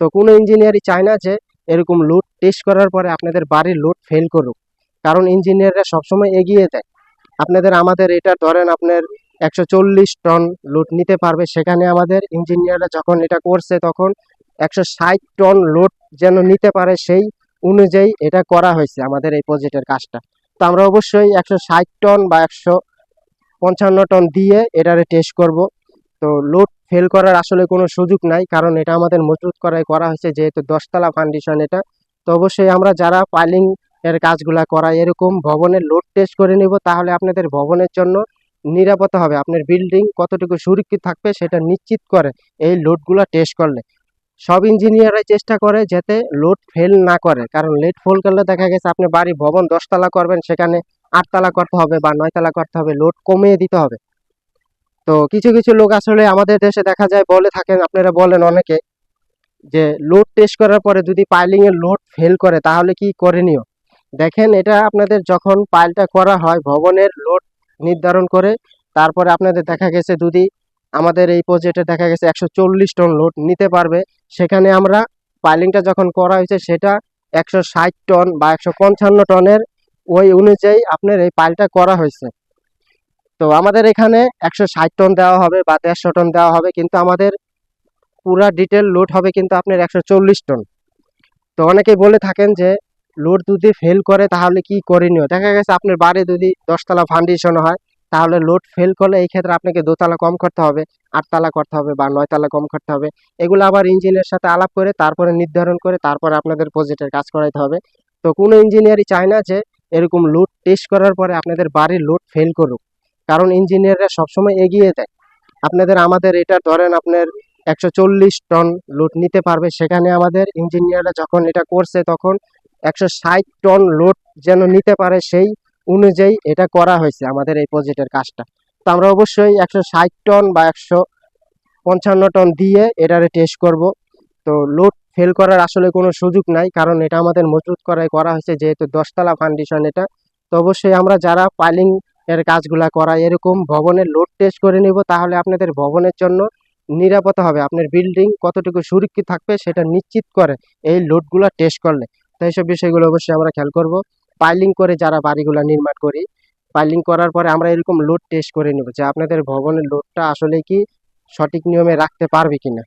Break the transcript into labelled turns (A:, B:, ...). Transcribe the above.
A: তো কোনো ইঞ্জিনিয়ারই চায় না যে এরকম লোড টেস্ট করার পরে আপনাদের বাড়ির লোড ফেল করুক। কারণ ইঞ্জিনিয়াররা সবসময় এগিয়ে দেয় আপনাদের আমাদের এটা ধরেন আপনার একশো চল্লিশ টন লোড নিতে পারবে। সেখানে আমাদের ইঞ্জিনিয়াররা যখন এটা করছে তখন একশো ষাট টন লোড যেন নিতে পারে সেই অনুযায়ী এটা করা হয়েছে আমাদের এই প্রজেক্টের কাজটা। তো আমরা অবশ্যই একশো ষাট টন বা একশো পঞ্চান্ন টন দিয়ে এটারে টেস্ট করব। তো লোড ফেল করার আসলে কোনো সুযোগ নাই, কারণ এটা আমাদের মজবুত করাই করা হয়েছে, যেহেতু দশতলা ফাউন্ডেশন এটা। তো অবশ্যই আমরা যারা পাইলিং এর কাজগুলা করা এরকম ভবনের লোড টেস্ট করে নিব, তাহলে আপনাদের ভবনের জন্য নিরাপত্তা হবে। আপনার বিল্ডিং কতটুকু সুরক্ষিত থাকবে সেটা নিশ্চিত করে এই লোডগুলো টেস্ট করলে। সব ইঞ্জিনিয়াররাই চেষ্টা করে যাতে লোড ফেল না করে, কারণ লেট ফেল করলে দেখা গেছে আপনি বাড়ি ভবন দশতলা করবেন, সেখানে আটতলা করতে হবে বা নয়তলা করতে হবে লোড কমিয়ে দিতে হবে। তো কিছু কিছু লোক আসলে আমাদের দেশে দেখা যায় বলে থাকেন, আপনারা বলেন অনেকে, যে লোড টেস্ট করার পরে যদি পাইলিং এর লোড ফেল করে, তাহলে কি করণীয় দেখেন, এটা আপনাদের যখন পাইলটা করা হয়, ভবনের লোড নির্ধারণ করে, তারপরে আপনাদের দেখা গেছে যদি আমাদের এই প্রজেক্টে দেখা গেছে একশো চল্লিশ টন লোড নিতে পারবে, সেখানে আমরা পাইলিংটা যখন করা হয়েছে, সেটা একশো ষাট টন বা একশো পঞ্চান্ন টনের ওই অনুযায়ী আপনার এই পাইলটা করা হয়েছে। তো আমাদের এখানে একশো ষাট টন দেওয়া হবে বা দেড়শো টন দেওয়া হবে, কিন্তু আমাদের পুরা ডিটেল লোড হবে কিন্তু আপনার একশো চল্লিশ টন। তো অনেকেই বলে থাকেন যে লোড যদি ফেল করে তাহলে কি করণীয়? দেখা গেছে আপনার বাড়ি যদি দশতলা ফাউন্ডেশন হয়, তাহলে লোড ফেল করলে এই ক্ষেত্রে আপনাকে দোতলা কম করতে হবে, আটতলা করতে হবে বা নয়তলা কম করতে হবে। এগুলো আবার ইঞ্জিনিয়ার সাথে আলাপ করে, তারপরে নির্ধারণ করে, তারপরে আপনাদের প্রজেক্টের কাজ করাইতে হবে। তো কোনো ইঞ্জিনিয়ারই চায় না যে, এরকম লোড টেস্ট করার পরে আপনাদের বাড়ির লোড ফেল করুক। কারণ ইঞ্জিনিয়াররা সবসময় এগিয়ে দেয় আপনাদের আমাদের এটা ধরেন আপনার একশো চল্লিশ টন লোড নিতে পারবে। সেখানে আমাদের ইঞ্জিনিয়াররা যখন এটা করছে তখন একশো ষাট টন লোড যেন নিতে পারে সেই অনুযায়ী এটা করা হয়েছে আমাদের এই প্রজেক্টের কাজটা। তো আমরা অবশ্যই একশো ষাট টন বা একশো পঞ্চান্ন টন দিয়ে এটারে টেস্ট করব। তো লোড ফেল করার আসলে কোনো সুযোগ নাই, কারণ এটা আমাদের মজবুত করাই করা হয়েছে, যেহেতু দশতলা ফাউন্ডেশন এটা। তো অবশ্যই আমরা যারা পাইলিং এর কাজগুলা করা, এরকম ভবনের লোড টেস্ট করে নিব, তাহলে আপনাদের ভবনের জন্য নিরাপত্তা হবে। আপনার বিল্ডিং কতটুকু সুরক্ষিত থাকবে সেটা নিশ্চিত করে এই লোডগুলো টেস্ট করলে। তো এইসব বিষয়গুলো অবশ্যই আমরা খেয়াল করব। পাইলিং করে যারা বাড়িগুলা নির্মাণ করি পাইলিং করার পরে আমরা এরকম লোড টেস্ট করে নিব যে আপনাদের ভবনের লোডটা আসলে কি সঠিক নিয়মে রাখতে পারবে কিনা।